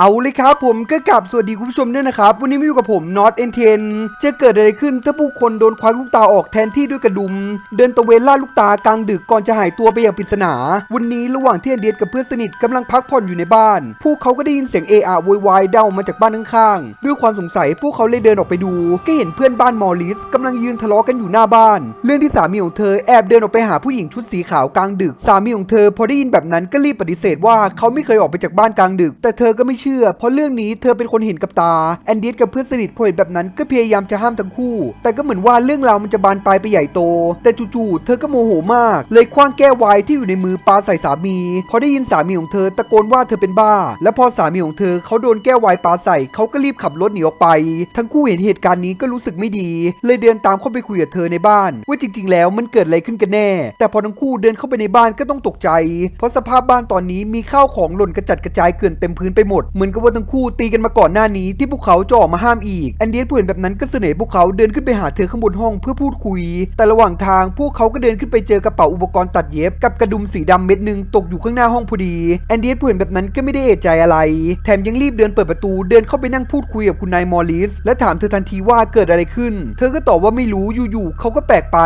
เอาเลยครับผมก็กลับสวัสดีคุณผู้ชมด้วยนะครับ วันนี้มาอยู่กับผมน็อตเอนเทนจะเกิดอะไรขึ้นถ้าผู้คนโดนควักลูกตาออกแทนที่ด้วยกระดุม เดินตะเวนล่าลูกตากลางดึกก่อนจะหายตัวไปอย่างปริศนา วันนี้ระหว่างที่อันเดียดกับเพื่อนสนิทกำลังพักผ่อนอยู่ในบ้าน พวกเขาก็ได้ยินเสียงเออะโวยวายเดามาจากบ้านข้างๆด้วยความสงสัยพวกเขาเลยเดินออกไปดู ก็เห็นเพื่อนบ้านมอริสกำลังยืนทะเลาะกันอยู่หน้าบ้าน เรื่องที่สามีของเธอแอบเดินออกไปหาผู้หญิงชุดสีขาวกลางดึก สามีของเธอพอได้ยินแบบนั้นก็รีบปฏิเสธว่าเขาไม่เคยออกไปจากบ้านกลางดึก แต่เธอก็ไม่ชื่อ เพราะเรื่องนี้เธอเป็นคนเห็นกับตา แอนดีสกับเพื่อนสนิทพอเห็นแบบนั้นก็พยายามจะห้ามทั้งคู่ แต่ก็เหมือนว่าเรื่องราวมันจะบานปลายไปใหญ่โต แต่จู่ๆเธอก็โมโหมาก เลยคว้างแก้วไวที่อยู่ในมือปาใส่สามีพอได้ยินสามีของเธอตะโกนว่าเธอเป็นบ้า และพอสามีของเธอเขาโดนแก้วไวปาใส่เขาก็รีบขับรถหนีออกไป ทั้งคู่เห็นเหตุการณ์นี้ก็รู้สึกไม่ดี เลยเดินตามเข้าไปคุยกับเธอในบ้าน ว่าจริง ๆ แล้วมันเกิดอะไรขึ้นกันแน่ แต่พอทั้งคู่เดินเข้าไปในบ้านก็ต้องตกใจ เพราะสภาพบ้านตอนนี้มีข้าวของหล่นกระจัดกระจายเกลื่อนเต็มพื้นไปหมดเหมือนกับว่าทั้งคู่ตีกันมาก่อนหน้านี้ที่พวกเขาจะออกมาห้ามอีกแอนเดียนผู้เห็นแบบนั้นก็เสนอพวกเขาเดินขึ้นไปหาเธอข้างบนห้องเพื่อพูดคุย แต่ระหว่างทางพวกเขาก็เดินขึ้นไปเจอกระเป๋าอุปกรณ์ตัดเย็บกับกระดุมสีดำเม็ดหนึ่งตกอยู่ข้างหน้าห้องพอดีแอนเดียนผู้เห็นแบบนั้นก็ไม่ได้เอะใจอะไร แถมยังรีบเดินเปิดประตูเดินเข้าไปนั่งพูดคุยกับคุณนายมอริสและถามเธอทันทีว่าเกิดอะไรขึ้น เธอก็ตอบว่าไม่รู้อยู่ๆเขาก็แปลกไป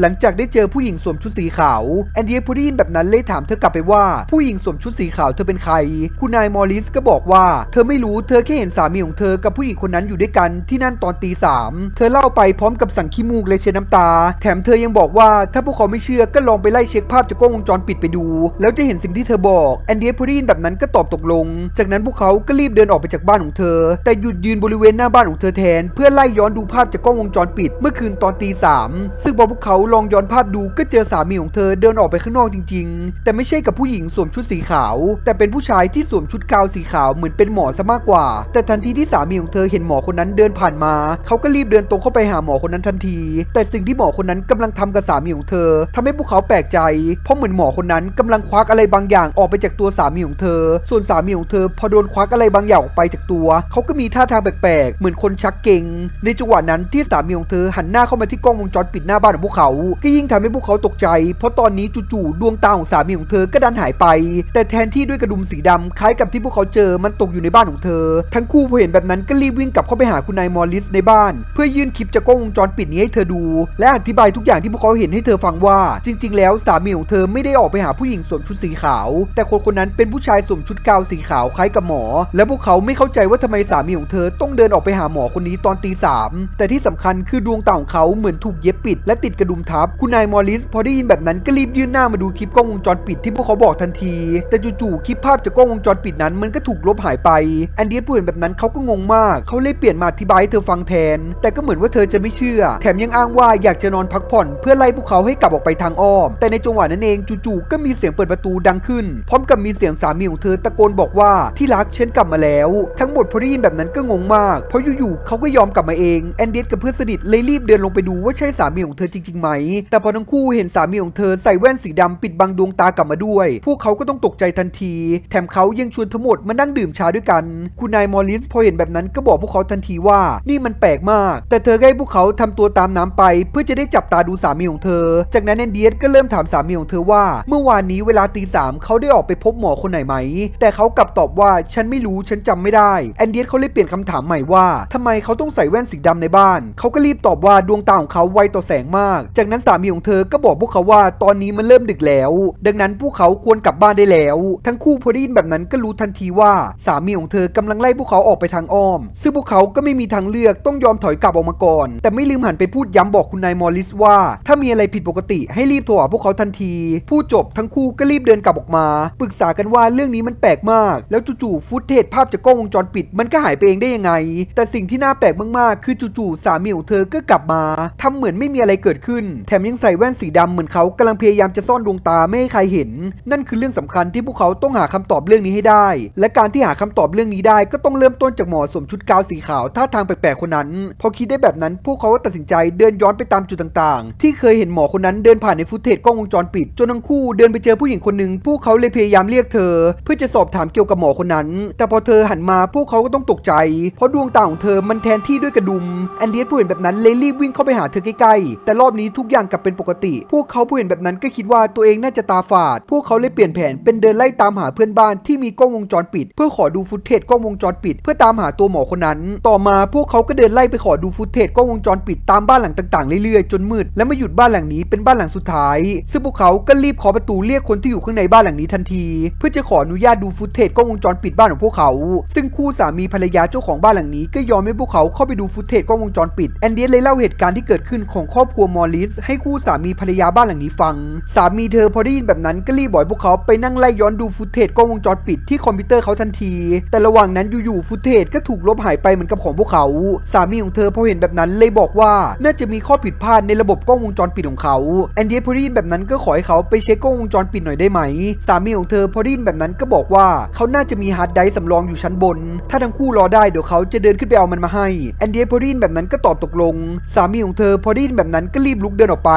หลังจากได้เจอผู้หญิงสวมชุดสีขาวแอนเดียพอได้ยินแบบนั้นเลยถามเธอกลับไปว่าผู้หญิงสวมชุดสีขาวเธอเป็นใคร คุณนายมอริสก็บอกว่าเธอไม่รู้เธอแค่เห็นสามีของเธอกับผู้หญิงคนนั้นอยู่ด้วยกันที่นั่นตอนตีสามเธอเล่าไปพร้อมกับสั่งขี้มูกและเช็ดน้ำตา แถมเธอยังบอกว่าถ้าพวกเขาไม่เชื่อก็ลองไปไล่เช็คภาพจากกล้องวงจรปิดไปดู แล้วจะเห็นสิ่งที่เธอบอกแอนเดียพอได้ยินแบบนั้นก็ตอบตกลง จากนั้นพวกเขาก็รีบเดินออกไปจากบ้านของเธอ แต่หยุดยืนบริเวณหน้าบ้านของเธอแทน เพื่อไล่ย้อนดูภาพจากกล้องวงจรปิด เมื่อคืนตอนตีสามซึ่งพอพวกเขาลองย้อนภาพดูก็เจอสามีของเธอเดินออกไปข้างนอกจริง ๆ แต่ไม่ใช่กับผู้หญิงสวมชุดสีขาว แต่เป็นผู้ชายที่สวมชุดกาวสีขาวเหมือนเป็นหมอซะมากกว่า แต่ทันทีที่สามีของเธอเห็นหมอคนนั้นเดินผ่านมา เขาก็รีบเดินตรงเข้าไปหาหมอคนนั้นทันที แต่สิ่งที่หมอคนนั้นกำลังทำกับสามีของเธอทำให้พวกเขาแปลกใจ เพราะเหมือนหมอคนนั้นกำลังควักอะไรบางอย่างออกไปจากตัวสามีของเธอ ส่วนสามีของเธอพอโดนควักอะไรบางอย่างออกไปจากตัว เขาก็มีท่าทางแปลกๆ เหมือนคนชักเก่ง ในจังหวะนั้นที่สามีของเธอหันหน้าเข้ามาที่กล้องวงจรปิดหน้าบ้านของพวกเขา ก็ยิ่งทำให้พวกเขาตกใจ เพราะตอนนี้จู่ๆดวงตาของสามีของเธอก็ดันหายไป แต่แทนที่ด้วยกระดุมสีดำคล้ายกับที่พวกเขาเจอมันตกอยู่ในบ้านของเธอ ทั้งคู่พอเห็นแบบนั้นก็รีบวิ่งกลับเข้าไปหาคุณนายมอริสในบ้าน เพื่อยื่นคลิปจากกล้องวงจรปิดนี้ให้เธอดู และอธิบายทุกอย่างที่พวกเขาเห็นให้เธอฟังว่า จริง ๆ แล้วสามีของเธอไม่ได้ออกไปหาผู้หญิงสวมชุดสีขาว แต่คนคนนั้นเป็นผู้ชายสวมชุดกาวสีขาวคล้ายกับหมอ และพวกเขาไม่เข้าใจว่าทำไมสามีของเธอต้องเดินออกไปหาหมอคนนี้ตอนตีสามแต่ที่สำคัญคือดวงตาของเขาเหมือนถูกเย็บปิด และติดกระดุมทับคุณนายมอริสพอได้ยินแบบนั้นก็รีบยื่นหน้ามาดูคลิปกล้องวงจรปิดที่พวกเขาบอกทันที แต่จู่ๆคลิปภาพจากกล้องวงจรปิดนั้นมันก็ถูกลบหายไปแอนดียสผู้เห็นแบบนั้นเขาก็งงมาก เขาเลยเปลี่ยนมาอธิบายให้เธอฟังแทน แต่ก็เหมือนว่าเธอจะไม่เชื่อ แถมยังอ้างว่าอยากจะนอนพักผ่อน เพื่อไล่พวกเขาให้กลับออกไปทางอ้อม แต่ในจังหวะนั้นเองจู่ๆก็มีเสียงเปิดประตูดังขึ้น พร้อมกับมีเสียงสามีของเธอตะโกนบอกว่าที่รักฉันกลับมาแล้ว ทั้งหมดพอได้ยินแบบนั้นก็งงมาก เพราะอยู่ๆเขาก็ยอมกลับมาเองแอนดียสกับเพื่อนสนิทเลยรีบเดินลงไปดูว่าใช่สามีของเธอจริงๆไหม แต่พอทั้งคู่เห็นสามีของเธอใส่แว่นสีดำปิดบังดวงตากลับมาด้วย พวกเขาก็ต้องตกใจทันที แถมเขายังชวนทั้งหมดมานั่งดื่มชาด้วยกัน คุณนายมอริสพอเห็นแบบนั้นก็บอกพวกเขาทันทีว่า นี่มันแปลกมาก แต่เธอให้พวกเขาทำตัวตามน้ำไป เพื่อจะได้จับตาดูสามีของเธอ จากนั้นแอนเดียสก็เริ่มถามสามีของเธอว่า เมื่อวานนี้เวลาตีสามเขาได้ออกไปพบหมอคนไหนไหม แต่เขากลับตอบว่าฉันไม่รู้ฉันจำไม่ได้แอนเดียสเขาเลยเปลี่ยนคำถามใหม่ว่าทำไมเขาต้องใส่แว่นสีดำในบ้าน เขาก็รีบตอบว่าดวงตาของเขาไวต่อแสงมาก จากนั้นสามีของเธอก็บอกพวกเขาว่าตอนนี้มันเริ่มดึกแล้ว ดังนั้นพวกเขาควรกลับบ้านได้แล้ว ทั้งคู่พอได้ยินแบบนั้นก็รู้ทันทีว่าสามีของเธอกำลังไล่พวกเขาออกไปทางอ้อม ซึ่งพวกเขาก็ไม่มีทางเลือกต้องยอมถอยกลับออกมาก่อน แต่ไม่ลืมหันไปพูดย้ำบอกคุณนายมอริสว่า ถ้ามีอะไรผิดปกติให้รีบโทรหาพวกเขาทันทีพูดจบทั้งคู่ก็รีบเดินกลับออกมา ปรึกษากันว่าเรื่องนี้มันแปลกมาก แล้วจู่ๆฟุตเทจภาพจากกล้องวงจรปิด มันก็หายไปเองได้ยังไง แต่สิ่งที่น่าแปลกมากๆ คือจู่ๆสามีของเธอก็กลับมาทำเหมือนไม่มีอะไรเกิดขึ้น แถมยังใส่แว่นสีดำเหมือนเขากำลังพยายามจะซ่อนดวงตาไม่ให้ใครเห็น นั่นคือเรื่องสำคัญที่พวกเขาต้องหาคำตอบเรื่องนี้ให้ได้ และการที่หาคำตอบเรื่องนี้ได้ก็ต้องเริ่มต้นจากหมอสวมชุดกาวสีขาวท่าทางแปลกๆคนนั้น พอคิดได้แบบนั้น พวกเขาก็ตัดสินใจเดินย้อนไปตามจุดต่างๆ ที่เคยเห็นหมอคนนั้นเดินผ่านในฟุตเทจกล้องวงจรปิด จนทั้งคู่เดินไปเจอผู้หญิงคนหนึ่งพวกเขาเลยพยายามเรียกเธอ เพื่อจะสอบถามเกี่ยวกับหมอคนนั้น แต่พอเธอหันมาพวกเขาก็ต้องตกใจ เพราะดวงตาของเธอมันแทนที่ด้วยกระดุมแอนเดียสผู้เห็นแบบนั้นเลยรีบวิ่งเข้าไปหาเธอใกล้ๆแต่รอบนี้ทุกอย่างกลับเป็นปกติ พวกเขาผู้เห็นแบบนั้นก็คิดว่าตัวเองน่าจะตาฝาด พวกเขาเลยเปลี่ยนแผนเป็นเดินไล่ตามหาเพื่อนบ้านที่มีกล้องวงจรปิด เพื่อขอดูฟุตเทจกล้องวงจรปิด เพื่อตามหาตัวหมอคนนั้น ต่อมาพวกเขาก็เดินไล่ไปขอดูฟุตเทจกล้องวงจรปิดตามบ้านหลังต่างๆเรื่อยๆจนมืดและมาหยุดบ้านหลังนี้เป็นบ้านหลังสุดท้าย ซึ่งพวกเขาก็รีบขอประตูเรียกคนที่อยู่ข้างในบ้านหลังนี้ทันที เพื่อจะขออนุญาตดูฟุตเทจกล้องวงจรปิดบ้านของพวกเขา ซึ่งคู่สามีภรรยาเจ้าของบ้านหลังนี้ก็ยอมให้พวกเขาเข้าไปดูฟุตเทจกล้องวงจรปิดแอนเดียสเลยเล่าเหตุการณ์ที่เกิดขึ้นของครอบครัวมอริสให้คู่สามีภรรยาบ้านหลังนี้ฟัง สามีเธอพอได้ยินแบบนั้นก็รีบบอกพวกเขาไปนั่งไล่ย้อนดูฟุตเทจกล้องวงจรปิดที่คอมพิวเตอร์เขาทันทีแต่ระหว่างนั้นอยู่ๆฟุตเทจก็ถูกลบหายไปเหมือนกับของพวกเขา สามีของเธอพอเห็นแบบนั้นเลยบอกว่าน่าจะมีข้อผิดพลาดในระบบกล้องวงจรปิดของเขาแอนเดียพอได้ยินแบบนั้นก็ขอให้เขาไปเช็คกล้องวงจรปิดหน่อยได้ไหม สามีของเธอพอได้ยินแบบนั้นก็บอกว่าเขาน่าจะมีฮาร์ดไดร์สำรองอยู่ชั้นบน ถ้าทั้งคู่รอได้เดี๋ยวเขาจะเดินขึ้นไปเอามันมาให้แอนเดียพอได้ยินแบบนั้นก็ตอบตกลง สามีของเธอพอได้ยินแบบนั้นก็รีบลุกเดินออกไป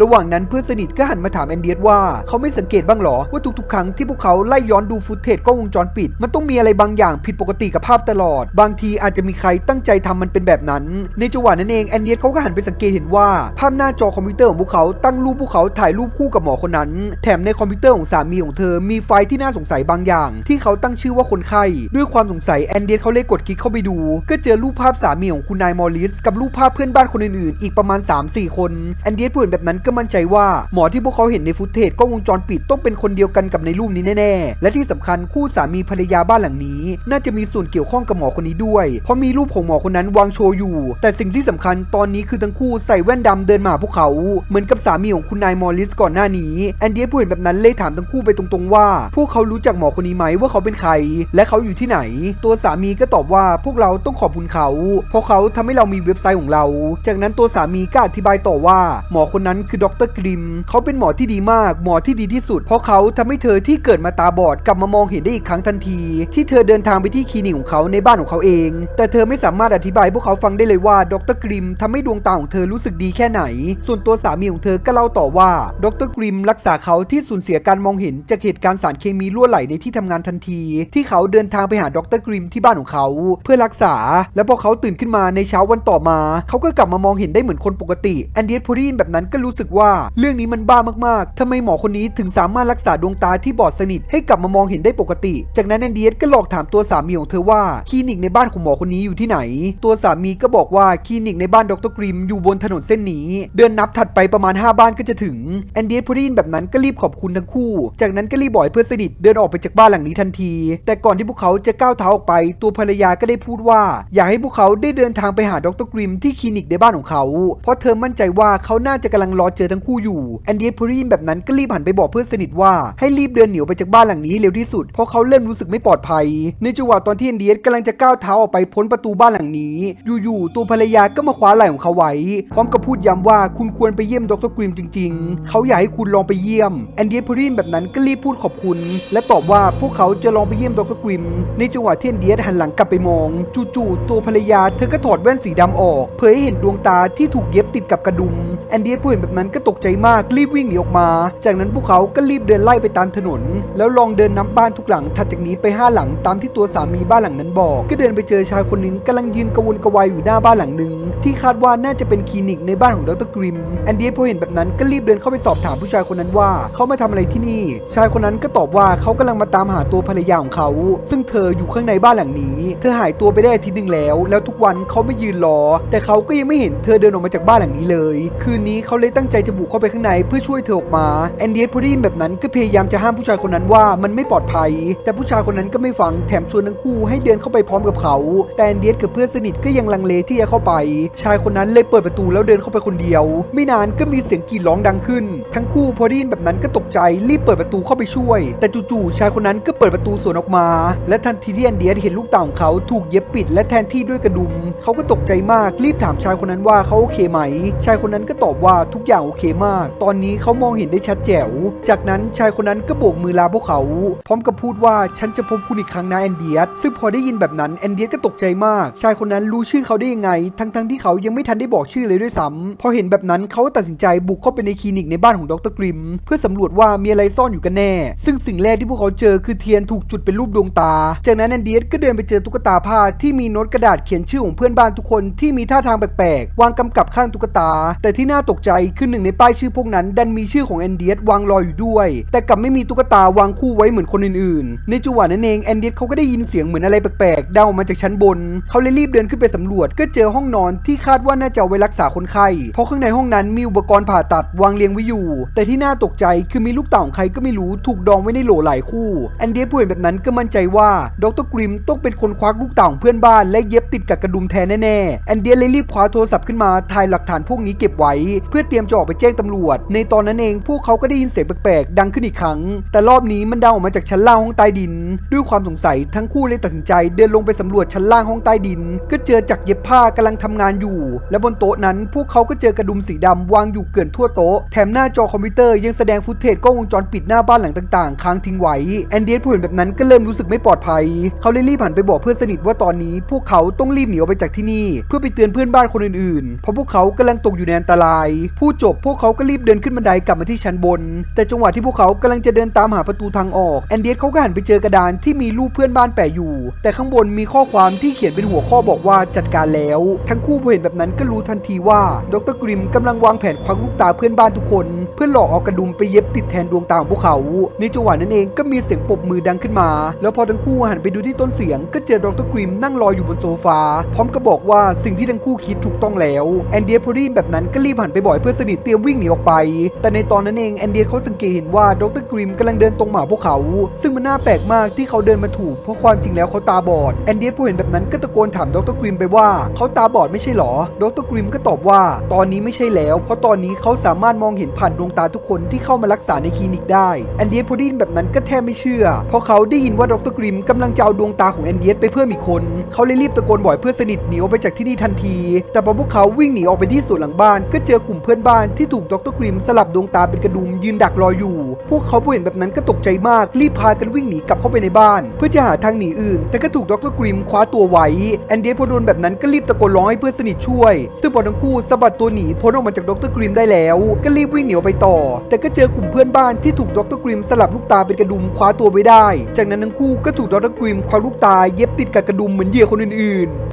ระหว่างนั้นเพื่อนสนิทก็หันมาถามแอนเดียว่าเขาไม่สังเกตบ้างหรอว่าทุกๆ ครั้งที่พวกเขาไล่ย้อนดูฟุตเทจกล้องวงจรปิดมันต้องมีีอะไรบางอย่างผิดปกติกับภาพตลอด บางทีอาจจะมีใครตั้งใจทำมันเป็นแบบนั้น ในจังหวะนั้นเองแอนเดียสเขาก็หันไปสังเกตเห็นว่า ภาพหน้าจอคอมพิวเตอร์ของพวกเขาตั้งรูปพวกเขาถ่ายรูปคู่กับหมอคนนั้น แถมในคอมพิวเตอร์ของสามีของเธอมีไฟล์ที่น่าสงสัยบางอย่าง ที่เขาตั้งชื่อว่าคนไข้ด้วยความสงสัยแอนเดียสเขาเลยกดคลิกเข้าไปดู ก็เจอรูปภาพสามีของคุณนายมอริสกับรูปภาพเพื่อนบ้านคนอื่นๆอีกประมาณ 3-4 คนแอนเดียสพูดแบบนั้นก็มั่นใจว่าหมอที่พวกเขาเห็นในฟุตเทจกล้องวงจรปิดต้องเป็นคนเดียวกันกับในรูปนี้แน่ๆและที่สำคัญคู่สามีภรรยาบ้านหลังนี้ น่าจะมีส่วนเกี่ยวข้องกับหมอคนนี้ด้วย เพราะมีรูปของหมอคนนั้นวางโชว์อยู่ แต่สิ่งที่สำคัญตอนนี้คือทั้งคู่ใส่แว่นดำเดินมาพวกเขา เหมือนกับสามีของคุณนายมอริสก่อนหน้านี้แอนเดียพูดแบบนั้นเลยถามทั้งคู่ไปตรงๆว่า พวกเขารู้จักหมอคนนี้ไหมว่าเขาเป็นใคร และเขาอยู่ที่ไหน ตัวสามีก็ตอบว่าพวกเราต้องขอบคุณเขา เพราะเขาทำให้เรามีเว็บไซต์ของเรา จากนั้นตัวสามีก็อธิบายต่อว่า หมอคนนั้นคือดรกริม เขาเป็นหมอที่ดีมาก หมอที่ดีที่สุด เพราะเขาทำให้เธอที่เกิดมาตาบอดกลับมามองเห็นได้อีกครั้งทันทีที่เธอเดินทางไปที่คลินิกของเขาในบ้านของเขาเอง แต่เธอไม่สามารถอธิบายพวกเขาฟังได้เลยว่าดรกริมทำให้ดวงตาของเธอรู้สึกดีแค่ไหน ส่วนตัวสามีของเธอก็เล่าต่อว่าดรกริมรักษาเขาที่สูญเสียการมองเห็นจากเหตุการณ์สารเคมีรั่วไหลในที่ทำงานทันที ที่เขาเดินทางไปหาดรกริมที่บ้านของเขา เพื่อรักษา และพอเขาตื่นขึ้นมาในเช้าวันต่อมา เขาก็กลับมามองเห็นได้เหมือนคนปกติแอนเดียสพูรีนแบบนั้นก็รู้สึกว่าเรื่องนี้มันบ้ามากๆทำไมหมอคนนี้ถึงสามารถรักษาดวงตาที่บอดสนิทให้กลับมามองเห็นได้ปกติ จากนั้นแอนเดียสก็หลอกถามตัวสามีของเธอว่าคลินิกในบ้านของหมอคนนี้อยู่ที่ไหน ตัวสามีก็บอกว่าคลินิกในบ้านดรกริมอยู่บนถนนเส้นนี้ เดินนับถัดไปประมาณ 5 บ้านก็จะถึงแอนเดียสพูรีนแบบนั้นก็รีบขอบคุณทั้งคู่ จากนั้นก็รีบบอกเพื่อนสนิทเดินออกไปจากบ้านหลังนี้ทันที แต่ก่อนที่พวกเขาจะก้าวเท้าออกไป ตัวภรรยาก็ได้พูดว่า อยากให้พวกเขาได้เดินทางไปหาดรกริมที่คลินิกในบ้านของเขา เพราะเธอมั่นใจว่าเขาน่าจะกำลังรอเจอทั้งคู่อยู่แอนเดียสพูรีนแบบนั้นก็รีบหันไปบอกเพื่อนสนิทว่าให้รีบเดินหนีออกไปจากบ้านหลังนี้ให้เร็วที่สุดเพราะเขาเริ่มรู้สึกไม่ปลอดภัย ในจังหวะตอนที่แอนเดียสกำลังจะก้าวเท้าออกไปพ้นประตูบ้านหลังนี้ อยู่ๆตัวภรรยาก็มาคว้าไหล่ของเขาไว้ พร้อมกับพูดย้ำว่าคุณควรไปเยี่ยมดรกริมจริง ๆ เขาอยากให้คุณลองไปเยี่ยมแอนเดียสพูรีนแบบนั้นก็รีบพูดขอบคุณ และตอบว่าพวกเขาจะลองไปเยี่ยมดรกริมในจังหวะที่แอนเดียสหันหลังกลับไปมอง จู่ๆตัวภรรยาเธอก็ถอดแว่นสีดำออก เผยให้เห็นดวงตาที่ถูกเย็บติดกับกระดุมแอนเดียสผู้เห็นแบบนั้นก็ตกใจมากรีบวิ่งหนีออกมา จากนั้นพวกเขาก็รีบเดินไล่ไปตามถนน แล้วลองเดินนับบ้านทุกหลังถัดจากนี้ไปห้าหลังตามที่ตัวสามีบ้านหลังนั้นบอก ก็เดินไปเจอชายคนหนึ่งกำลังยืนกระวนกระวายอยู่หน้าบ้านหลังหนึ่งที่คาดว่าน่าจะเป็นคลินิกในบ้านของดรกริมแอนเดียพอเห็นแบบนั้นก็รีบเดินเข้าไปสอบถามผู้ชายคนนั้นว่าเขามาทำอะไรที่นี่ ชายคนนั้นก็ตอบว่าเขากำลังมาตามหาตัวภรรยาของเขา ซึ่งเธออยู่ข้างในบ้านหลังนี้ เธอหายตัวไปได้อาทิตย์หนึ่งแล้ว แล้วทุกวันเขาไม่ยืนรอ แต่เขาก็ยังไม่เห็นเธอเดินออกมาจากบ้านหลังนี้เลย คืนนี้เขาเลยตั้งใจจะบุกเข้าไปข้างในเพื่อช่วยเธอออกมาแอนเดียพอได้ยินแบบนั้นก็พยายามจะห้ามผู้ชายคนนั้นว่ามันไม่ปลอดภัย แต่ผู้ชายคนนั้นก็ไม่ฟังแถมชวนทั้งคู่ให้เดินเข้าไปพร้อมกับเขา แต่เดียสกับเพื่อนสนิทก็ยังลังเลที่จะเข้าไป ชายคนนั้นเลยเปิดประตูแล้วเดินเข้าไปคนเดียว ไม่นานก็มีเสียงกรีดร้องดังขึ้น ทั้งคู่พอได้ยินแบบนั้นก็ตกใจรีบเปิดประตูเข้าไปช่วย แต่จู่ๆชายคนนั้นก็เปิดประตูสวนออกมา และทันทีที่แอนเดียสเห็นลูกต่าของเขาถูกเย็บปิด และแทนที่ด้วยกระดุม เขาก็ตกใจมากรีบถามชายคนนั้นว่าเขาโอเคไหม ชายคนนั้นก็ตอบว่าทุกอย่างโอเคมาก ตอนนี้เขามองเห็นได้ชัดแจ๋ว จากนั้นชายคนนั้นก็โบกมือลาพวกเขา พร้อมกับพูดว่าฉันจะพบคุณอีกครั้งนะแอนเดียสซึ่งพอได้ยินแบบนั้นแอนเดียสก็ตกใจมาก ชายคนนั้นรู้ชื่อเขาได้ยังไง ทั้งๆที่เขายังไม่ทันได้บอกชื่อเลยด้วยซ้ำพอเห็นแบบนั้นเขาตัดสินใจบุกเข้าไปในคลินิกในบ้านของดรกริม เพื่อสำรวจว่ามีอะไรซ่อนอยู่กันแน่ ซึ่งสิ่งแรกที่พวกเขาเจอคือเทียนถูกจุดเป็นรูปดวงตา จากนั้นแอนเดียสก็เดินไปเจอตุ๊กตาผ้าที่มีโน้ตกระดาษเขียนชื่อของเพื่อนบ้านทุกคนที่มีท่าทางแปลกๆวางกำกับข้างตุ๊กตา แต่ที่น่าตกใจคือหนึ่งในป้ายชื่อพวกนั้น ดันมีชื่อของแอนเดียสวางรออยู่ด้วย แต่กลับไม่มีตุ๊กตาวางคู่ไว้เหมือนคนอื่นๆ ในจังหวะนั้นเองแอนเดียสเขาก็ได้ยินเสียงเหมือนอะไรแปลกๆดังออกมาจากชั้นบน เขาเลยรีบเดินขึ้นไปสำรวจ ก็เจอห้องนอนที่คาดว่าน่าจะเอาไว้รักษาคนไข้ เพราะข้างในห้องนั้นมีอุปกรณ์ผ่าตัดวางเรียงไว้อยู่ แต่ที่น่าตกใจคือมีลูกเต่าของใครก็ไม่รู้ถูกดองไว้ในโหลหลายคู่แอนเดียสผู้เห็นแบบนั้นก็มั่นใจว่าดรกริมต้องเป็นคนควักลูกเต่าของเพื่อนบ้าน และเย็บติดกับกระดุมแทนแน่ๆแอนเดียสเลยรีบคว้าโทรศัพท์ขึ้นมาถ่ายหลักฐานพวกนี้เก็บไว้ เพื่อเตรียมจะออกไปแจ้งตำรวจ ในตอนนั้นเองพวกเขาก็ได้ยินเสียงแปลกๆดังขึ้นอีกครั้ง แต่รอบนี้มันดังออกมาจากชั้นล่างห้องใต้ดินด้วยความสงสัยทั้งคู่เลยตัดสินใจเดินลงไปสำรวจชั้นล่างห้องใต้ดิน ก็เจอจักรเย็บผ้ากำลังทำงานอยู่ และบนโต๊ะนั้น พวกเขาก็เจอกระดุมสีดำวางอยู่เกลื่อนทั่วโต๊ะแถมหน้าจอคอมพิวเตอร์ยังแสดงฟุตเทจกล้องวงจรปิดหน้าบ้านหลังต่างๆ ค้างทิ้งไว้แอนเดียสผู้เห็นแบบนั้นก็เริ่มรู้สึกไม่ปลอดภัย เขาเลยรีบหันไปบอกเพื่อนสนิทว่าตอนนี้ พวกเขาต้องรีบหนีออกไปจากที่นี่ เพื่อไปเตือนเพื่อนบ้านคนอื่นๆ เพราะพวกเขากำลังตกอยู่ในอันตราย ผู้จบพวกเขาก็รีบเดินขึ้นบันไดกลับมาที่ชั้นบน แต่จังหวะที่พวกเขากำลังจะเดินตามหาประตูทางออกแอนเดียสเขาก็หันไปเจอกระดานที่มีมีรูปเพื่อนบ้านแปะอยู่ แต่ข้างบนมีข้อความที่เขียนเป็นหัวข้อบอกว่าจัดการแล้ว ทั้งคู่พอเห็นแบบนั้นก็รู้ทันทีว่าดรกริมกำลังวางแผนควักลูกตาเพื่อนบ้านทุกคน เพื่อหลอกเอากระดุมไปเย็บติดแทนดวงตาของพวกเขา ในจังหวะนั้นเองก็มีเสียงปรบมือดังขึ้นมา แล้วพอทั้งคู่หันไปดูที่ต้นเสียง ก็เจอดรกริมนั่งรออยู่บนโซฟา พร้อมกับบอกว่าสิ่งที่ทั้งคู่คิดถูกต้องแล้วแอนเดียพอรีนแบบนั้นก็รีบหันไปบอกเพื่อนสนิทเตรียมวิ่งหนีออกไป แต่ในตอนนั้นเองแอนเดียเขาสังเกตเห็นว่าดรกริมกำลังเดินตรงมาพวกเขา ซึ่งมันน่าแปลกมากที่เขาเดินมาถูกเพราะความจริงแล้วเขาตาบอดแอนเดียผู้เห็นแบบนั้นก็ตะโกนถามดรกริมไปว่าเขาตาบอดไม่ใช่หรอดรกริมก็ตอบว่า ตอนนี้ไม่ใช่แล้ว เพราะตอนนี้เขาสามารถมองเห็นผ่านดวงตาทุกคนที่เข้ามารักษาในคลินิกได้แอนเดียพูดินแบบนั้นก็แทบไม่เชื่อ เพราะเขาได้ยินว่าดรกริมกำลังจะเอาดวงตาของแอนเดียไปเพิ่มอีกคนเขาเลยรีบตะโกนบอกเพื่อนสนิทหนีออกไปจากที่นี่ทันที แต่พอพวกเขาวิ่งหนีออกไปที่สวนหลังบ้าน ก็เจอกลุ่มเพื่อนบ้านที่ถูกดรกริมสลับดวงตาเป็นกระดุมยืนดักรออยู่ พวกเขาเห็นแบบนั้นก็ตกใจมากรีบพากันวิ่งหนีกลับเข้าไปในบ้านเพื่อจะหาทางหนีอื่น แต่ก็ถูกดรกริมคว้าตัวไว้แอนเดียพอโดนแบบนั้นก็รีบตะโกนร้องให้เพื่อนสนิทช่วย ซึ่งพอทั้งคู่สะบัดตัวหนีพ้นออกมาจากดรกริมได้แล้ว ก็รีบวิ่งหนีออกไปต่อ แต่ก็เจอกลุ่มเพื่อนบ้านที่ถูกดรกริมสลับลูกตาเป็นกระดุมคว้าตัวไว้ได้ จากนั้นทั้งคู่ก็ถูกดรกริมคว้าลูกตาเย็บติดกับกระดุมเหมือนเหยื่อคนอื่นๆ